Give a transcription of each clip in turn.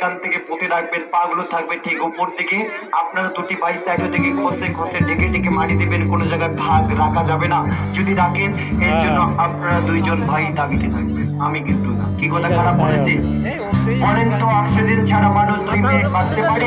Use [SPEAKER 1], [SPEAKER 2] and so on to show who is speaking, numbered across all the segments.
[SPEAKER 1] মাঝখান থেকে পুঁতে রাখবেন পাগুলো থাকবে ঠিক উপর দিকে। আপনারা দুটি ভাই সাইড থেকে খসে খসে ঢেকে ঢেকে মারি দিবেন কোনো জায়গায় ভাগ রাখা যাবে না। যদি রাখেন এর জন্য আপনারা দুইজন ভাই দাবিতে থাকবেন। আমি কিন্তু না। কি কথা? খারাপ বলেছি? বলেন তো অক্সিজেন ছাড়া মানুষ দুই মিনিট বাঁচতে পারে?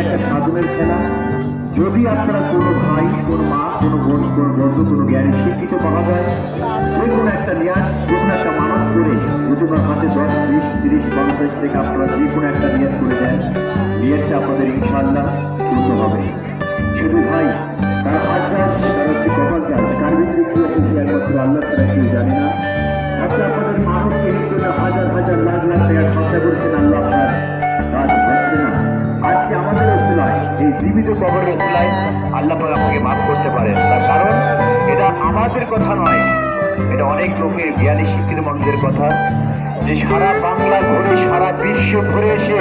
[SPEAKER 2] একটা সাধনের খেলা যদি আপনারা কোনো ভাই কোনো মা কোনো বোন কোনো বন্ধু কোনো জ্ঞানী শিক্ষিত পাওয়া যায় যে কোনো একটা নিয়াজ যে কোনো একটা মানত করে যদি হাতে দশ বিশ তিরিশ পঞ্চাশ থেকে আপনারা যে কোনো একটা নিয়াজ করে দেন। নিয়াজটা আপনাদের ইনশাল্লাহ পূর্ণ হবে। কথা নয়। এটা অনেক লোকের জ্ঞানী শিক্ষিত মানুষদের কথা যে সারা বাংলা ঘুরে সারা বিশ্ব ঘুরে এসে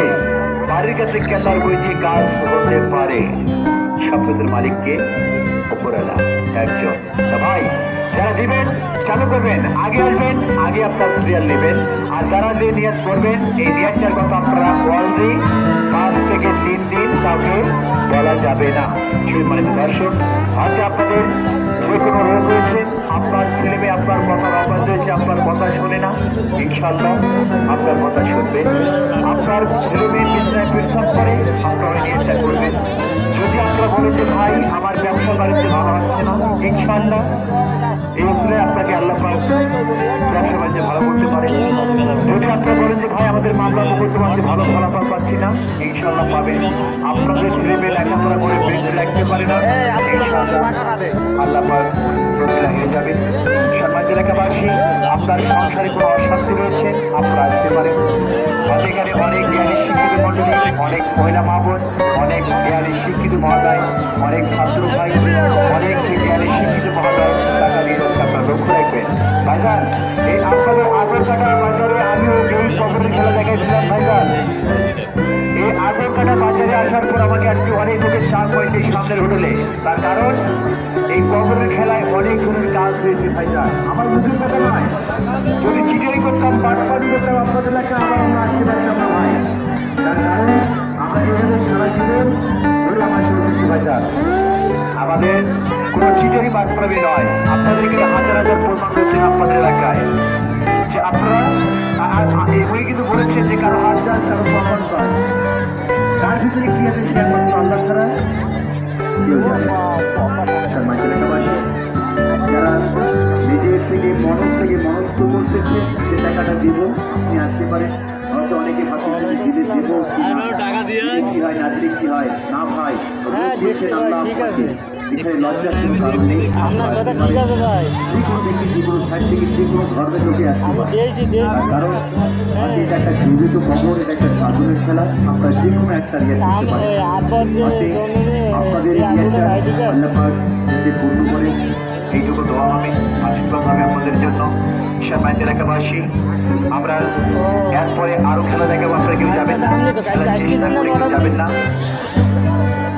[SPEAKER 2] বাড়ির কাছে কেতার বই দিয়ে কাজ হতে পারে। সম্পদের মালিককে ওপরালা একজন। ভাই যারা দিবেন, চালু করবেন, আগে আসবেন, আগে আপনার সিরিয়াল নেবেন। আর যারা যে নিয়াজ করবেন এই নিয়াজটার কথা আপনারা অলরেডি পাঁচ থেকে তিন দিন বলা যাবে না। সেই মানে দর্শক হয়তো আপনাদের যে কোনো রোগ হয়েছে, আপনার ছেলে মেয়ে আপনার কথা অবাধ হয়েছে আপনার কথা শোনে না ইনশাল্লাহ আপনার কথা শুনবে। আপনার ছেলে মেয়ে চিন্তায় পেশাব করে, আপনারা নিয়ন্ত্রণ করবেন। যদি আপনারা বলেন যে, ভাই, আমার ব্যবসা বাণিজ্য ভালো হচ্ছে না ইনশাল্লাহ এই বছরে আপনাকে আল্লাহ আপনারা বলেন যে ভাই আমাদের মামলা করতে পারছি ভালো ফলাফল পাচ্ছি না। ইনশাল্লাহ পাবেন আপনাদের ছেলে মেয়ে লেখাপড়া করে বেঁচে রাখতে পারে না। আল্লাহ পাক রসিলা হয়ে যাবে। সম্মানিত এলাকাবাসী আপনার সংসারে কোনো অশান্তি রয়েছে? আপনারা আসতে পারেন। এখানে অনেক জ্ঞানী শিক্ষিত মন্ডলী অনেক মহিলা মা বোন অনেক জ্ঞানী শিক্ষিত মহোদয় অনেক ছাত্র ভাই অনেক জ্ঞানী শিক্ষিত মহোদয় টাকা দিয়ে আপনারা লক্ষ্য রাখবেন। ভাইজান কবরের খেলা দেখাইছিলাম ভাইজান। এই আগর কাটা বাজারে আসার পর আমাকে আজকে অনেক লোকের চাপ হয়েছে সামনের হোটেলে তার কারণ, এই কবরের খেলায় অনেক ধরনের কাজ হয়েছে ভাইজান। আমার বুঝুর কথা নয়। যদি চিটারি করতাম বাটপাটি করতাম আপনাদের এলাকায় আবার আমরা আসতে পারতাম না ভাই তার কারণ আমরা এখানে সারা জীবন আমার আমাদের কোনো চিটারি বাটপাড়াবি নয়। আপনাদের এখানে হাজার হাজার প্রমাণ রয়েছে আপনাদের এলাকায়। যে আপনারা আ- আ- আ- কিন্তু বলেছেন যে কারও হাত যান কারও সম্মান পান তার ভিতরে কি আছে সে একমাত্র আল্লাহ ছাড়া কেউ জানে তার মাঝে এলাকাবাসী যারা নিজের থেকে মনন থেকে মনস্থ করতেছে সে টাকাটা দিব আপনি আসতে পারেন। হয়তো অনেকে ভাবতেছে যে দিলে দেবো কি
[SPEAKER 3] টাকা দিয়ে।
[SPEAKER 2] কি হয় না দিলে কি হয় না ভাই
[SPEAKER 3] হ্যাঁ, ভাই,
[SPEAKER 2] আল্লাহ
[SPEAKER 3] আপনার
[SPEAKER 2] যে কোনো
[SPEAKER 3] আমি
[SPEAKER 2] একটা
[SPEAKER 3] আম আব্বার যে
[SPEAKER 2] আজকে আপনাদের পূর্ণ এইটুকু দোয়া হবে আশীর্বাদ আপনাদের জন্য সম্মানিত এলাকাবাসী আমরা এরপরে আরও খেলা দেখাবো আপনারা কেউ যাবেন না যাবেন না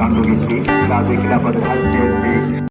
[SPEAKER 2] कांडोली राधे किला बदला